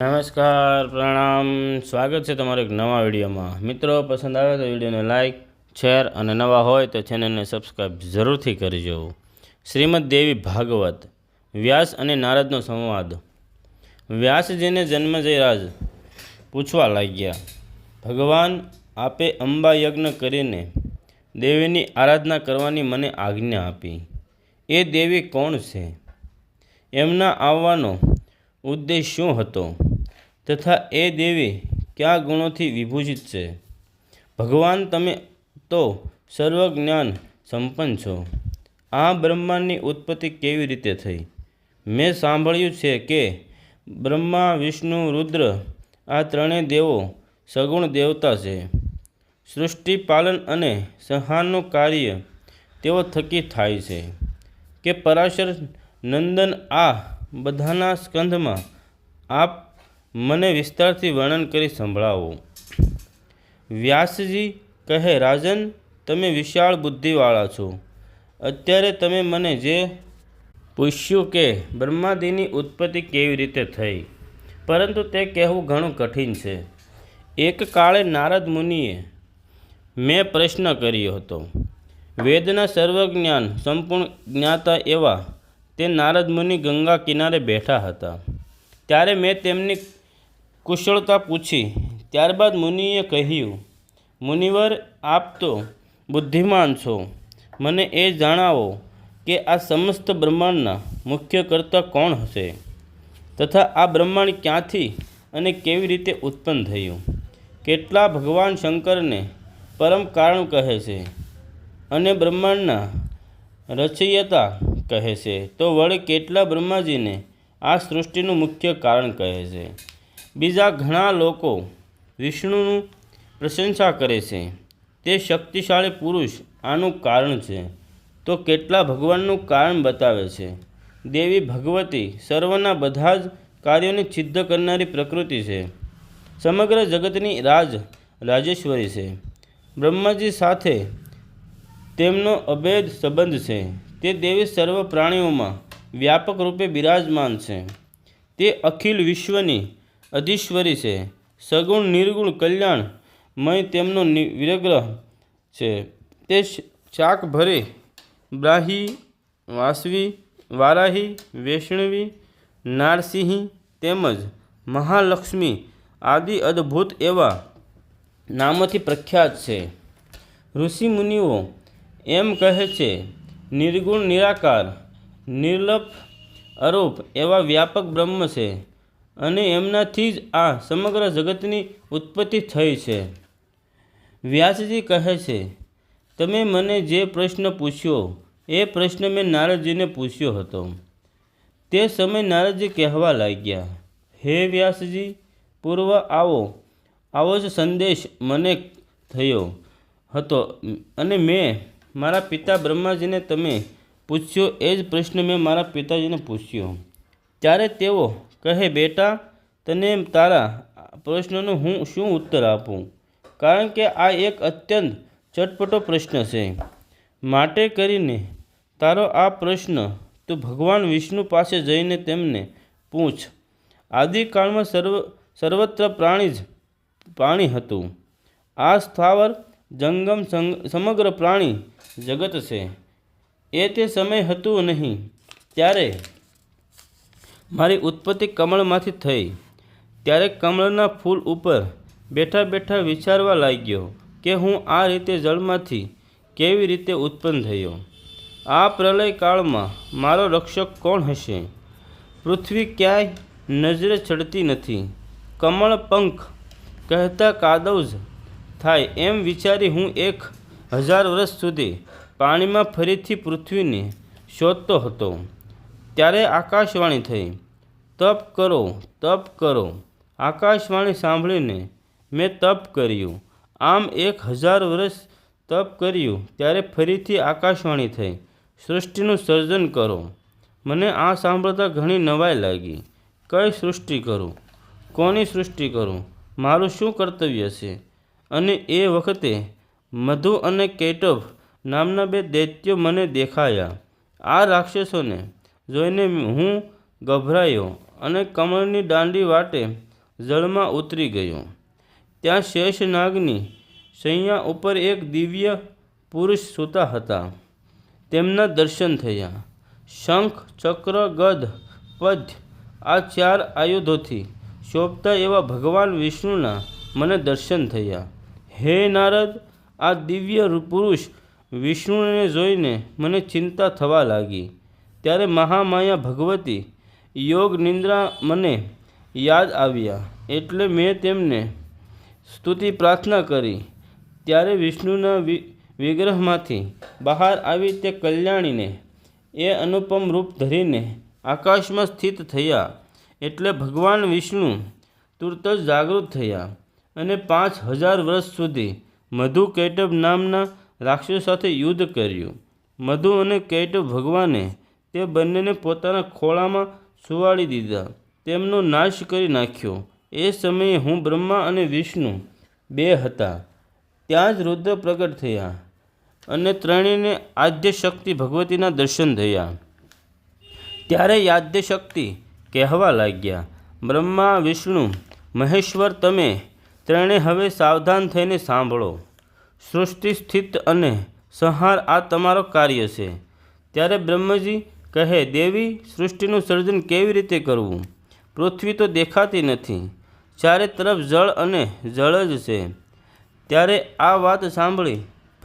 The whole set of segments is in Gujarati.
નમસ્કાર, પ્રણામ. સ્વાગત છે તમારો એક નવા વિડીયોમાં. મિત્રો, પસંદ આવે તો વિડીયોને લાઇક શેર અને નવા હોય તો ચેનલને સબસ્ક્રાઈબ જરૂરથી કરજો. શ્રીમદ દેવી ભાગવત, વ્યાસ અને નારદનો સંવાદ. વ્યાસજીને જન્મજયરાજ પૂછવા લાગ્યા, ભગવાન, આપે અંબા યજ્ઞ કરીને દેવીની આરાધના કરવાની મને આજ્ઞા આપી. એ દેવી કોણ છે? એમના આવવાનો ઉદ્દેશ શું હતો? તથા એ દેવી કયા ગુણોથી વિભૂષિત છે? ભગવાન, તમે તો સર્વજ્ઞાન સંપન્ન છો. આ બ્રહ્માંડની ઉત્પત્તિ કેવી રીતે થઈ? મેં સાંભળ્યું છે કે બ્રહ્મા, વિષ્ણુ, રુદ્ર આ ત્રણેય દેવો સગુણ દેવતા છે. સૃષ્ટિ, પાલન અને સંહારનું કાર્ય તેઓ થકી થાય છે. કે પરાશર નંદન આ બધાના સ્કંધમાં આપ મને વિસ્તારથી વર્ણન કરી સંભળાવો. વ્યાસજી કહે, રાજન, તમે વિશાળ બુદ્ધિવાળા છો. અત્યારે તમે મને જે પૂછ્યું કે બ્રહ્માદિની ઉત્પત્તિ કેવી રીતે થઈ, પરંતુ તે કહેવું ઘણું કઠિન છે. એક કાળે નારદ મુનિએ મેં પ્રશ્ન કર્યો હતો. વેદના સર્વજ્ઞાન સંપૂર્ણ જ્ઞાતા એવા તે નારદ મુનિ ગંગા કિનારે બેઠા હતા. ત્યારે મેં તેમની કુશળતા પૂછી, ત્યારબાદ મુનિએ કહ્યું, મુનિવર, આપ તો બુદ્ધિમાન છો. મને એ જણાવો કે આ સમસ્ત બ્રહ્માંડના મુખ્ય કર્તા કોણ હશે? તથા આ બ્રહ્માંડ ક્યાંથી અને કેવી રીતે ઉત્પન્ન થયું? કેટલા ભગવાન શંકરને પરમ કારણ કહે છે અને બ્રહ્માંડના રચયતા કહે છે? તો વળી કેટલા બ્રહ્માજીને આ સૃષ્ટિનું મુખ્ય કારણ કહે છે? બીજા ઘણા લોકો વિષ્ણુનું પ્રશંસા કરે છે. તે શક્તિશાળી પુરુષ આનું કારણ છે. તો કેટલા ભગવાનનું કારણ બતાવે છે? દેવી ભગવતી સર્વના બધા જ કાર્યોને સિદ્ધ કરનારી પ્રકૃતિ છે. સમગ્ર જગતની રાજ રાજેશ્વરી છે. બ્રહ્માજી સાથે તેમનો અભેદ સંબંધ છે. તે દેવી સર્વ પ્રાણીઓમાં વ્યાપક રૂપે બિરાજમાન છે. તે અખિલ વિશ્વની અધીશ્વરી છે. સગુણ, નિર્ગુણ કલ્યાણમય તેમનો વિરગ્રહ છે. તે ચાક ભરે બ્રાહી વાસવી, વારાહી, વૈષ્ણવી, નારસિંહી તેમજ મહાલક્ષ્મી આદિ અદ્ભુત એવા નામોથી પ્રખ્યાત છે. ઋષિ મુનિઓ એમ કહે છે, નિર્ગુણ, નિરાકાર, નિર્લપ અરૂપ એવા વ્યાપક બ્રહ્મ છે. અને એમનાથી જ આ સમગ્ર જગતની ઉત્પત્તિ થઈ છે. વ્યાસજી કહે છે, તમે મને જે પ્રશ્ન પૂછ્યો, એ પ્રશ્ન મેં નારદજીને પૂછ્યો હતો. તે સમય નારદજી કહેવા લાગ્યા, હે વ્યાસજી, પૂર્વ આવો. આવો જ સંદેશ મને થયો હતો અને મેં મારા પિતા બ્રહ્માજીને તમે પૂછ્યો, એ જ પ્રશ્ન મેં મારા પિતાજીને પૂછ્યો. ત્યારે તેઓ કહે, બેટા, તને તારા પ્રશ્નનો હું શું ઉત્તર આપું? કારણ કે આ એક અત્યંત ચટપટો પ્રશ્ન છે. માટે કરીને તારો આ પ્રશ્ન તું ભગવાન વિષ્ણુ પાસે જઈને તેમને પૂછ. આદિકાળમાં સર્વ, સર્વત્ર પ્રાણી જ, પ્રાણી હતું. આ સ્થાવર જંગમ સમગ્ર પ્રાણી જગત છે. એ તે સમય હતું નહીં. ત્યારે મારી ઉત્પત્તિ કમળમાંથી થઈ. ત્યારે કમળના ફૂલ ઉપર બેઠા બેઠા વિચારવા લાગ્યો કે હું આ રીતે જળમાંથી કેવી રીતે ઉત્પન્ન થયો. આ પ્રલય કાળમાં મારો રક્ષક કોણ હશે? પૃથ્વી ક્યાંય નજરે ચડતી નથી. કમળ પંખ કહેતા કાદવ જ થાય એમ વિચારી હું એક હજાર વર્ષ સુધી પાણીમાં ફરીથી પૃથ્વીને શોધતો હતો. ત્યારે આકાશવાણી થઈ, તપ કરો તપ કરો. આકાશવાણી સાંભળીને મેં તપ કર્યું. આમ એક હજાર વર્ષ તપ કર્યું, ત્યારે ફરીથી આકાશવાણી થઈ, સૃષ્ટિનું સર્જન કરો. મને આ સાંભળતા ઘણી નવાઈ લાગી. કઈ સૃષ્ટિ કરું? કોની સૃષ્ટિ કરું? મારું શું કર્તવ્ય છે? અને એ વખતે મધુ અને કેટભ નામના બે દૈત્યો મને દેખાયા. આ રાક્ષસોને જોઈને હું ગભરાયો અને કમળની દાંડી વાટે જળમાં ઉતરી ગયો. ત્યાં શેષનાગની સૈયા ઉપર એક દિવ્ય પુરુષ સૂતા હતા. તેમના દર્શન થયા. શંખ, ચક્ર ગદ પદ્ય આ ચાર આયુધોથી શોભતા એવા ભગવાન વિષ્ણુના મને દર્શન થયા. હે નારદ, આ દિવ્ય પુરુષ વિષ્ણુને જોઈને મને ચિંતા થવા લાગી. ત્યારે મહામાયા ભગવતી યોગ નિંદ્રા મને યાદ આવ્યા. એટલે મેં તેમને સ્તુતિ પ્રાર્થના કરી. ત્યારે વિષ્ણુના વિગ્રહમાંથી બહાર આવી તે કલ્યાણીને એ અનુપમ રૂપ ધરીને આકાશમાં સ્થિત થયા. એટલે ભગવાન વિષ્ણુ તુરત જ જાગૃત થયા અને પાંચ હજાર વર્ષ સુધી મધુ કૈટભ નામના રાક્ષસ સાથે યુદ્ધ કર્યું. મધુ અને કૈટભ ભગવાને તે બંનેને પોતાના ખોળામાં સુવાડી દીધા. તેમનો નાશ કરી નાખ્યો. એ સમયે હું બ્રહ્મા અને વિષ્ણુ બે હતા. ત્યાં જ રુદ્ર પ્રગટ થયા અને ત્રણેયને આદ્ય શક્તિ ભગવતીના દર્શન થયા. ત્યારે યાદ્ય શક્તિ કહેવા લાગ્યા, બ્રહ્મા, વિષ્ણુ, મહેશ્વર, તમે ત્રણે હવે સાવધાન થઈને સાંભળો. સૃષ્ટિ સ્થિત અને સંહાર આ તમારો કાર્ય છે. ત્યારે બ્રહ્મજી કહે, દેવી, સૃષ્ટિનું સર્જન કેવી રીતે કરવું? પૃથ્વી તો દેખાતી નથી. ચારે તરફ જળ અને જળ જ છે. ત્યારે આ વાત સાંભળી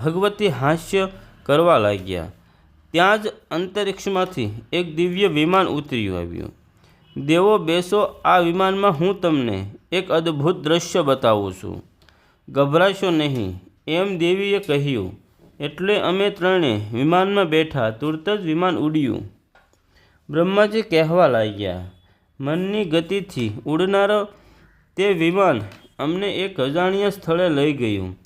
ભગવતી હાસ્ય કરવા લાગ્યા. ત્યાં જ અંતરિક્ષમાંથી એક દિવ્ય વિમાન ઉતર્યું આવ્યું. દેવો, બેસો, આ વિમાનમાં હું તમને એક અદ્ભુત દ્રશ્ય બતાવું છું. ગભરાશો નહીં. એમ દેવીએ કહ્યું. એટલે અમે ત્રણે વિમાનમાં બેઠા, તુરત જ વિમાન ઉડ્યું. બ્રહ્માજી કહેવા લાગ્યા, મનની ગતિથી ઉડનારો તે વિમાન અમને એક અજાણ્યા સ્થળે લઈ ગયું.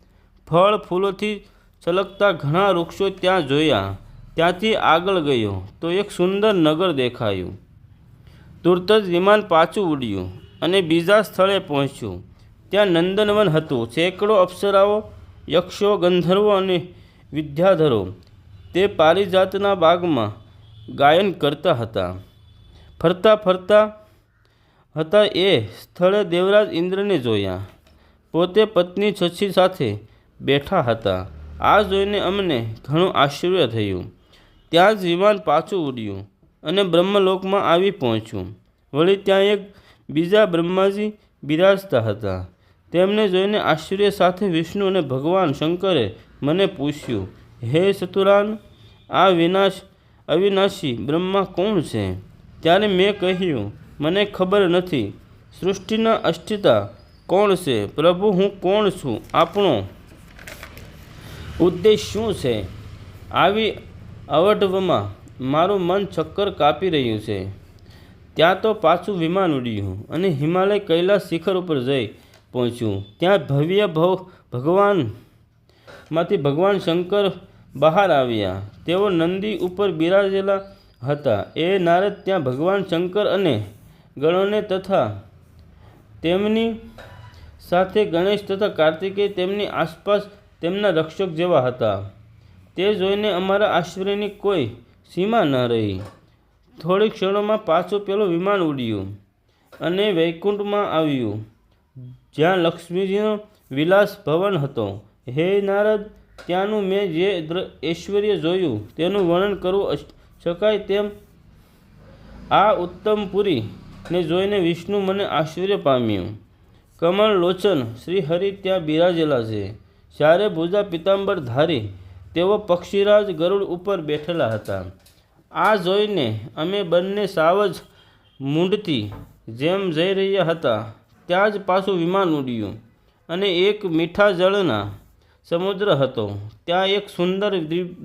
ફળ ફૂલોથી છલકતા ઘણા વૃક્ષો ત્યાં જોયા. ત્યાંથી આગળ ગયો તો એક સુંદર નગર દેખાયું. તુરત જ વિમાન પાછું ઉડ્યું અને બીજા સ્થળે પહોંચ્યું. ત્યાં નંદનવન હતું. સેંકડો અપ્સરાઓ, યક્ષો, ગંધર્વો અને વિદ્યાધરો તે પારિજાતના બાગમાં ગાયન કરતા હતા. ફરતા ફરતા હતા એ સ્થળે દેવરાજ ઇન્દ્રને જોયા. પોતે પત્ની છછી સાથે બેઠા હતા. આ જોઈને અમને ઘણું આશ્ચર્ય થયું. ત્યાં જ વિમાન પાછું ઉડ્યું અને બ્રહ્મલોકમાં આવી પહોંચ્યું. વળી ત્યાં એક બીજા બ્રહ્માજી બિરાજતા હતા. તેમને જોઈને આશ્ચર્ય સાથે વિષ્ણુ અને ભગવાન શંકરે મને પૂછ્યું, હે ચતુરાન આ વિનાશ અવિનાશી બ્રહ્મા કોણ છે? ત્યારે મેં કહ્યું, મને ખબર નથી. સૃષ્ટિના અષ્ટિતા કોણ છે? પ્રભુ, હું કોણ છું? આપણો ઉદ્દેશ શું છે? આવી અવઢવમાં મારું મન ચક્કર કાપી રહ્યું છે. ત્યાં તો પાછું વિમાન ઉડ્યું અને હિમાલય કૈલાસ શિખર ઉપર જઈ પહોંચ્યું. ત્યાં ભવ્ય ભવ ભગવાનમાંથી ભગવાન શંકર બહાર આવ્યા. તેઓ નંદી ઉપર બિરાજેલા હતા. એ નારદ ત્યાં ભગવાન શંકર અને ગણોને તથા તેમની સાથે ગણેશ તથા કાર્તિકેય તેમની આસપાસ તેમના રક્ષક જેવા હતા. તે જોઈને અમારા આશ્ચર્યની કોઈ સીમા ન રહી. થોડી ક્ષણોમાં પાછું પેલું વિમાન ઉડ્યું અને વૈકુંઠમાં આવ્યું, જ્યાં લક્ષ્મીજીનો વિલાસ ભવન હતો. હે નારદ ત્યાંનું મેં જે ઐશ્વર્ય જોયું, તેનું વર્ણન કરવું શકાય તેમ આ ઉત્તમપુરીને જોઈને વિષ્ણુ મને આશ્ચર્ય પામ્યું. કમળ લોચન શ્રી હરિ ત્યાં બિરાજેલા છે. ચારે ભુજા પિતાંબર ધારી, તેઓ પક્ષીરાજ ગરુડ ઉપર બેઠેલા હતા. આ જોઈને અમે બંને સાવ જ મૂંઢથી જેમ જઈ રહ્યા હતા, ત્યાં જ પાછું વિમાન ઉડ્યું અને એક મીઠા જળના સમુદ્ર હતો. ત્યાં એક સુંદર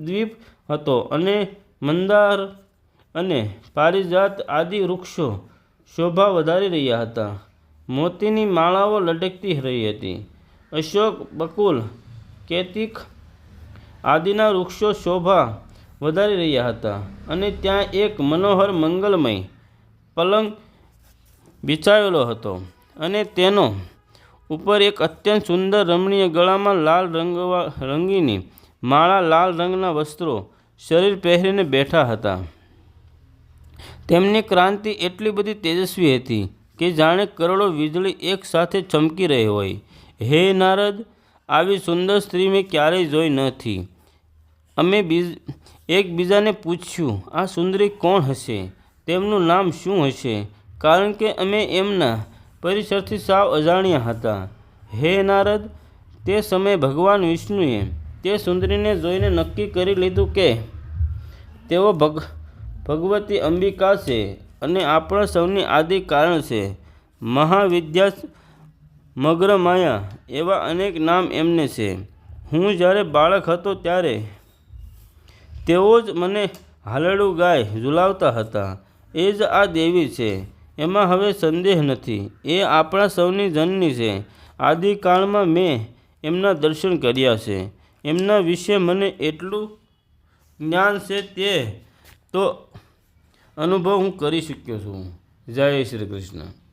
દ્વીપ હતો અને મંદાર અને પારિજાત આદિ વૃક્ષો શોભા વધારી રહ્યા હતા. મોતીની માળાઓ લટકતી રહી હતી. અશોક, બકુલ, કેતિક આદિના વૃક્ષો શોભા વધારી રહ્યા હતા અને ત્યાં એક મનોહર મંગલમય પલંગ બિછાવેલો હતો અને તેનો ઉપર એક અત્યંત સુંદર રમણીય ગળામાં લાલ રંગવા, રંગીની માળા લાલ રંગના વસ્ત્રો શરીર પહેરીને બેઠા હતા. તેમની ક્રાંતિ એટલી બધી તેજસ્વી હતી કે જાણે કરોડો વીજળી એક સાથે ચમકી રહી હોય. હે નારદ, આવી સુંદર સ્ત્રી મેં ક્યારેય જોઈ નથી. અમે બીજ, એકબીજાને પૂછ્યું, આ સુંદરી કોણ હશે? તેમનું નામ શું હશે? કારણ કે અમે એમના પરિસરથી સાવ અજાણ્યા હતા. હે નારદ, તે સમયે ભગવાન વિષ્ણુએ તે સુંદરીને જોઈને નક્કી કરી લીધું કે તેઓ ભગ, ભગવતી અંબિકા છે અને આપણા સૌની આદિ કારણ છે. મહાવિદ્યા મગ્ર માયા એવા અનેક નામ એમને છે. હું જ્યારે બાળક હતો ત્યારે તેઓ જ મને હાલડું ગાય ઝુલાવતા હતા. એ જ આ દેવી છે. એમાં હવે સંદેહ નથી. એ આપણા સૌની જનની છે. આદિકાળમાં મેં એમના દર્શન કર્યા છે. એમના વિશે મને એટલું જ્ઞાન છે તે તો અનુભવ હું કરી શક્યો છું. જય શ્રી કૃષ્ણ.